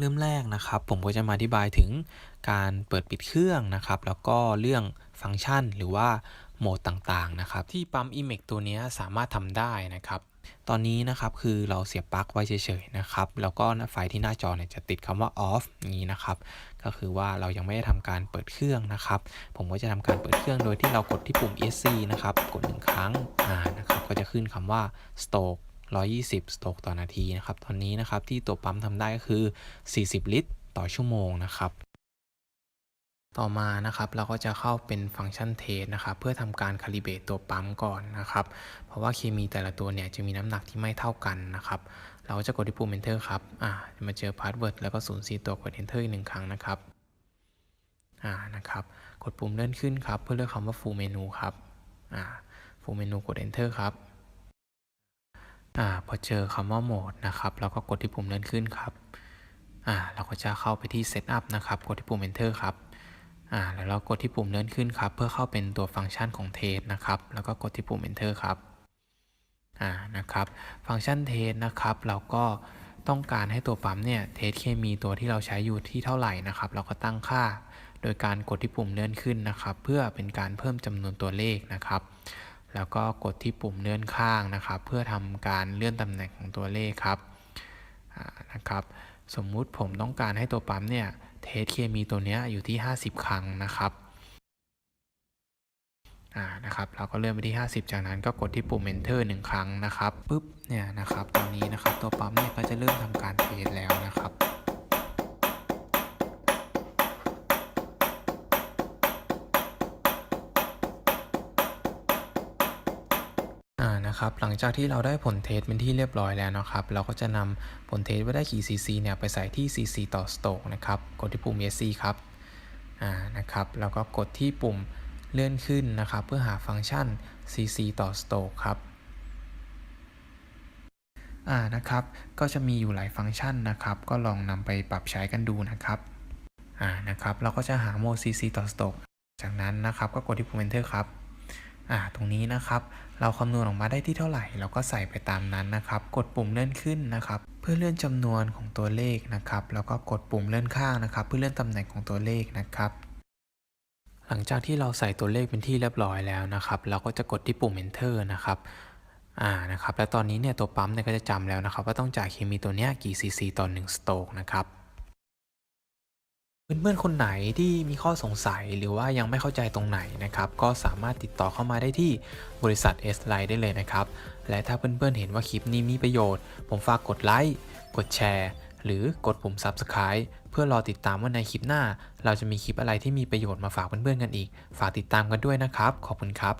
เริ่มแรกนะครับผมก็จะมาอธิบายถึงการเปิดปิดเครื่องนะครับ แล้วก็เรื่องฟังก์ชันหรือว่าโหมดต่างๆนะครับ ที่ปั๊ม iMac ตัวนี้สามารถทำได้นะครับตอนนี้นะครับคือเราเสียบปลั๊กไว้เฉยๆนะครับแล้วก็ไฟที่หน้าจอเนี่ยจะติดคำว่า off อย่างนี้นะครับก็คือว่าเรายังไม่ได้ทำการเปิดเครื่องนะครับ ผมก็จะทำการเปิดเครื่องโดยที่เรากดที่ปุ่ม ESC นะครับกดหนึ่งครั้งอ่านะครับก็จะขึ้นคำว่า stroke 120 สโตรกต่อนาทีนะครับ ตอนนี้นะครับที่ตัวปั๊มทำได้ก็คือ 40 ลิตร ต่อชั่วโมงนะครับต่อมานะครับเราก็จะเข้าเป็นฟังก์ชันเทสนะครับเพื่อทำการคาลิเบตตัวปั๊มก่อนนะครับ เพราะว่าเคมีแต่ละตัวเนี่ยจะมีน้ำหนักที่ไม่เท่ากันนะครับ เราก็จะกดที่ปุ่ม enter ครับอ่าจะมาเจอพาสเวิร์ดแล้วก็ศูนย์สี่ตัวกด enter อีกหนึ่งครั้งนะครับอ่านะครับ กดปุ่มเลื่อนขึ้นครับ เพื่อเลือกคำว่า full menu ครับอ่า full menu กด enter ครับ อ่าพอเจอคำว่าโหมดนะครับเราก็กดที่ปุ่มเลื่อนขึ้นครับอ่าเราก็จะเข้าไปที่ Setup นะครับ กดที่ปุ่ม Enter ครับอ่าแล้วเรากดที่ปุ่มเลื่อนขึ้นครับ เพื่อเข้าเป็นตัวฟังก์ชันของเทสนะครับ แล้วก็กดที่ปุ่ม Enter ครับอ่านะครับ ฟังก์ชันเทสนะครับ เราก็ต้องการให้ตัวปั๊มเนี่ยเทสเคมีตัวที่เราใช้อยู่ที่เท่าไหร่นะครับ เราก็ตั้งค่า โดยการกดที่ปุ่มเลื่อนขึ้นนะครับ เพื่อเป็นการเพิ่มจำนวนตัวเลขนะครับ แล้วก็กดที่ปุ่มเลื่อนข้างนะครับ เพื่อทำการเลื่อนตำแหน่งของตัวเลขครับนะครับ สมมุติผมต้องการให้ตัวปั๊มเนี่ยเทสเคมีตัวเนี้ยอยู่ที่ 50 ครั้งนะครับอ่านะครับเราก็เลื่อนไปที่ 50 จากนั้นก็กดที่ปุ่ม enter 1 ครั้งนะครับปุ๊บเนี่ยนะครับตอนนี้นะครับตัวปั๊มเนี่ยก็จะเริ่มทำการเทสแล้วนะครับ อ่านะครับหลังจากที่เราได้ผลเทสเป็นที่เรียบร้อยแล้วนะครับ เราก็จะนำผลเทสว่าได้กี่ cc เนี่ยไปใส่ที่ cc ต่อสโตกนะครับกดที่ปุ่ม ESC ครับอ่านะครับแล้วก็กดที่ปุ่มเลื่อนขึ้นนะครับ เพื่อหาฟังก์ชัน cc ต่อสโตกครับอ่านะครับ ก็จะมีอยู่หลายฟังก์ชันนะครับ ก็ลองนำไปปรับใช้กันดูนะครับอ่านะครับ เราก็จะหาโหมด cc ต่อสโตกจากนั้นนะครับ ก็กดที่ปุ่ม enter ครับ อ่าตรงนี้นะครับเราคำนวณออกมาได้ที่เท่าไหร่ เราก็ใส่ไปตามนั้นนะครับ กดปุ่มเลื่อนขึ้นนะครับ เพื่อเลื่อนจำนวนของตัวเลขนะครับ แล้วก็กดปุ่มเลื่อนข้างนะครับ เพื่อเลื่อนตำแหน่งของตัวเลขนะครับ หลังจากที่เราใส่ตัวเลขเป็นที่เรียบร้อยแล้วนะครับ เราก็จะกดที่ปุ่ม enter นะครับอ่านะครับ แล้วตอนนี้เนี่ยตัวปั๊มเนี่ยก็จะจำแล้วนะครับ ว่าต้องจ่ายเคมีตัวเนี้ยกี่ cc ต่อ1สโตกนะครับ เพื่อนๆคนไหนที่มีข้อสงสัยหรือว่ายังไม่เข้าใจตรงไหนนะครับ ก็สามารถติดต่อเข้ามาได้ที่บริษัท S Line ได้เลยนะครับ และถ้าเพื่อนๆเห็นว่าคลิปนี้มีประโยชน์ ผมฝากกดไลค์กดแชร์ หรือกดปุ่ม Subscribe เพื่อรอติดตามว่าในคลิปหน้า เราจะมีคลิปอะไรที่มีประโยชน์มาฝากเพื่อนๆกันอีก ฝากติดตามกันด้วยนะครับ ขอบคุณครับ